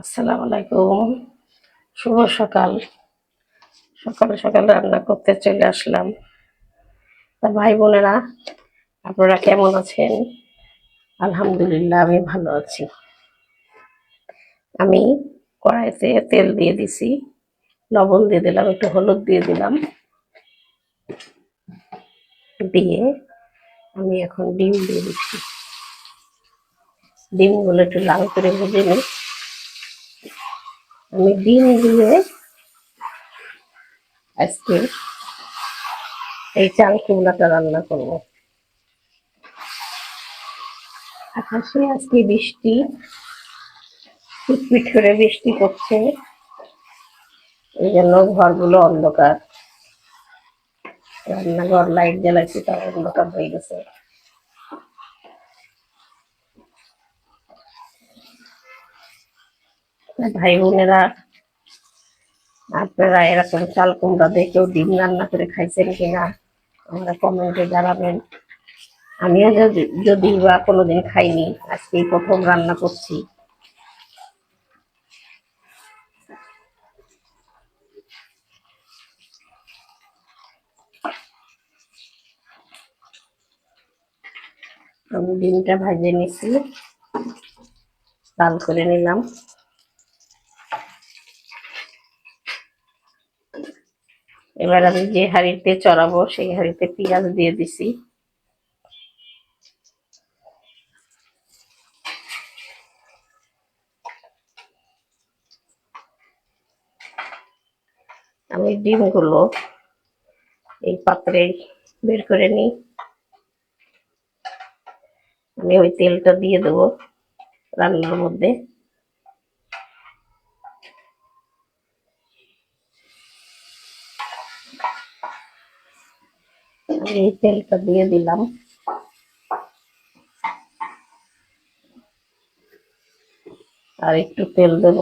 আসসালামু আলাইকুম। শুভ সকাল। সকাল সকাল রান্না করতে চলে আসলাম। তা ভাই বোনেরা, আপনারা কেমন আছেন? আলহামদুলিল্লাহ, আমি ভালো আছি। আমি কড়াইতে তেল দিয়ে দিছি, লবণ দিয়ে দিলাম, একটু হলুদ দিয়ে দিলাম। দিয়ে আমি এখন ডিম দিয়ে দিচ্ছি। ডিমগুলো একটু লাল করে ভেজে নিই। আমি ডিম দিয়ে আজকে এই চাল কুমড়াটা রান্না করব। আকাশে আজকে বৃষ্টি পিটপিট করে বৃষ্টি পড়ছে। এই জন্য ঘরগুলো অন্ধকার। রান্নাঘর, লাইট জ্বালাইছি তার অন্ধকার হয়ে গেছে। ভাই বোনেরা আপনারা এরকম চাল কুমড়া দিয়ে কেউ ডিম রান্না করে খাইছেন কিনা, আমরা কমেন্টে জানাবেন। আমিও যদি বা কোনোদিন খাইনি আজকে প্রথম রান্না করছি। আমি ডিমটা ভাজে নিছি, লাল করে নিলাম। এবার আমি যে হাঁড়িতে চড়াবো, সেই হাঁড়িতে পেঁয়াজ দিয়ে দিছি। আমি ডিমগুলো এই পাত্রে বের করে নিই। আমি ওই তেলটা দিয়ে দেবো রান্নার মধ্যে। এই তেলটা দিয়ে দিলাম। আর একটু তেল দেব।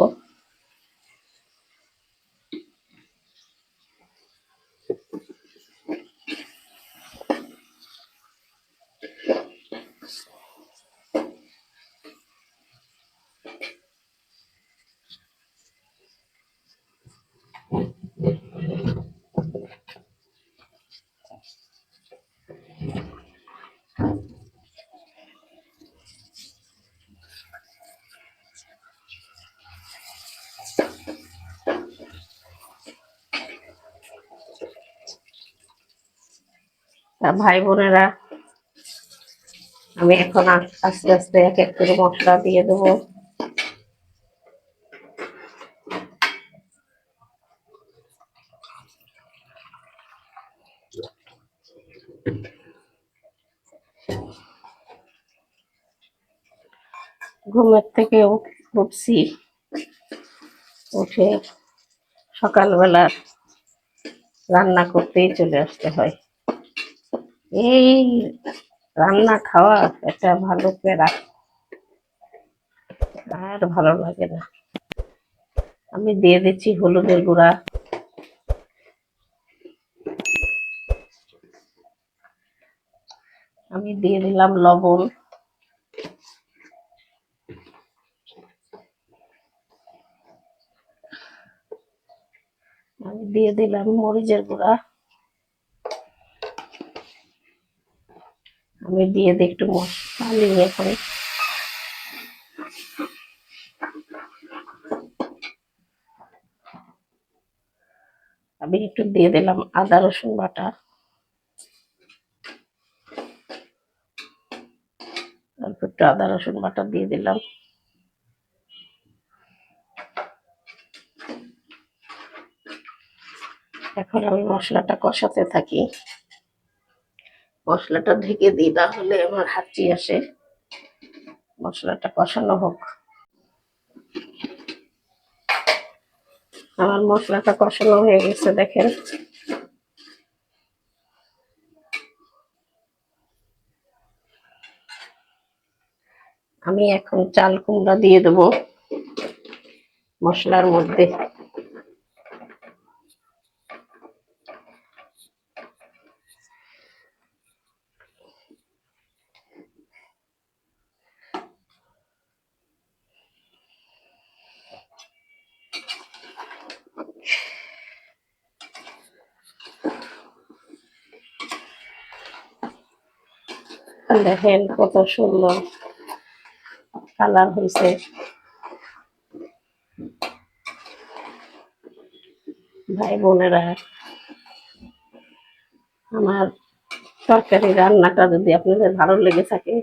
ভাই বোনেরা আমি এখন আস- আস্তে আস্তে এক এক করে মশলা দিয়ে দেবো। ঘুমের থেকে উঠ- উঠছি। উঠে সকালবেলা রান্না করতেই চলে আসতে হয়। এই রান্না খাওয়া একটা ভালো পেরা আর ভালো লাগে না। আমি দিয়ে দিচ্ছি হলুদের গুঁড়া। আমি দিয়ে দিলাম লবণ। আমি দিয়ে দিলাম মরিচের গুঁড়া। আমি দিয়ে দিই একটু মশলা নিয়ে এখন আমি একটু দিয়ে দিলাম আদা, রসুন বাটা। অল্প একটু আদা, রসুন বাটা দিয়ে দিলাম। এখন আমি মশলাটা কষাতে থাকি। মশলাটা ঢেকে দিই, তাহলে আমার হাঁচি আসে। মশলাটা কষানো হোক। আমার মশলাটা কষানো হয়ে গেছে, দেখেন। আমি এখন চাল কুমড়া দিয়ে দেবো মশলার মধ্যে। দেখেন কত সুন্দর কালার হয়েছে। ভাই বোনেরা, আমার তরকারি রান্নাটা যদি আপনাদের ভালো লেগে থাকে,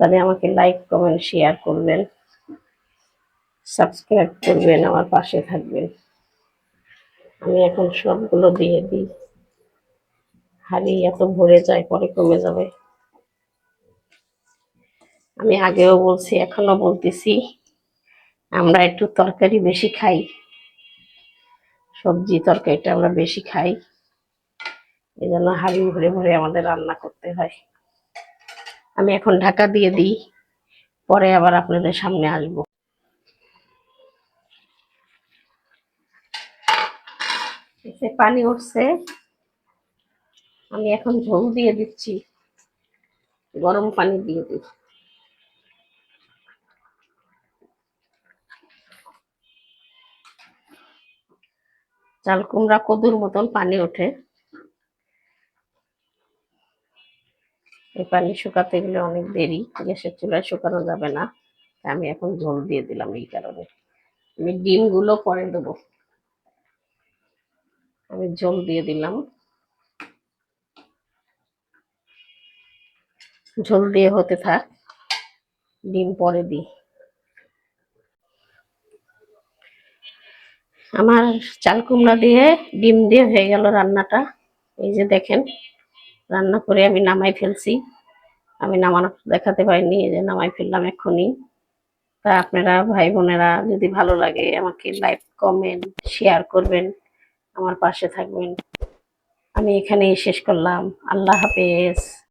তাহলে আমাকে লাইক কমেন্ট শেয়ার করবেন। সাবস্ক্রাইব করবেন, আমার পাশে থাকবেন। আমি এখন সবগুলো দিয়ে দিই। হাড়ি এত ভরে যায়, পরে কমে যাবে। আমি আগেও বলছি এখনও বলতেছি, আমরা একটু তরকারি বেশি খাই। সবজি তরকারিটা আমরা বেশি খাই। এই জন্য হাড়ি ভরে ভরে আমাদের রান্না করতে হয়। আমি এখন ঢাকা দিয়ে দিই, পরে আবার আপনাদের সামনে আসব। পানি উঠছে, আমি এখন ঝোল দিয়ে দিচ্ছি, গরম পানি দিয়ে দিই। চাল কুমড়া কদুর মতন পানি ওঠে। এই পানি শুকাতে গেলে অনেক দেরি, গ্যাসের চুলায় শুকানো যাবে না। আমি এখন ঝোল দিয়ে দিলাম এই কারণে। আমি ডিমগুলো পরে দেবো। আমি ঝোল দিয়ে দিলাম। ঝোল দিয়ে হতে থাক। ডিম পরে দিই। আমার চাল কুমড়া দিয়ে, ডিম দিয়ে হয়ে গেল রান্নাটা। এই যে দেখেন, রান্না করে আমি নামাই ফেলছি। আমি নামানো দেখাতে পারিনি, এই যে নামাই ফেললাম এক্ষুনি। তা আপনারা ভাই বোনেরা যদি ভালো লাগে আমাকে লাইক, কমেন্ট, শেয়ার করবেন, আমার পাশে থাকবেন। আমি এখানেই শেষ করলাম। আল্লাহ হাফেজ।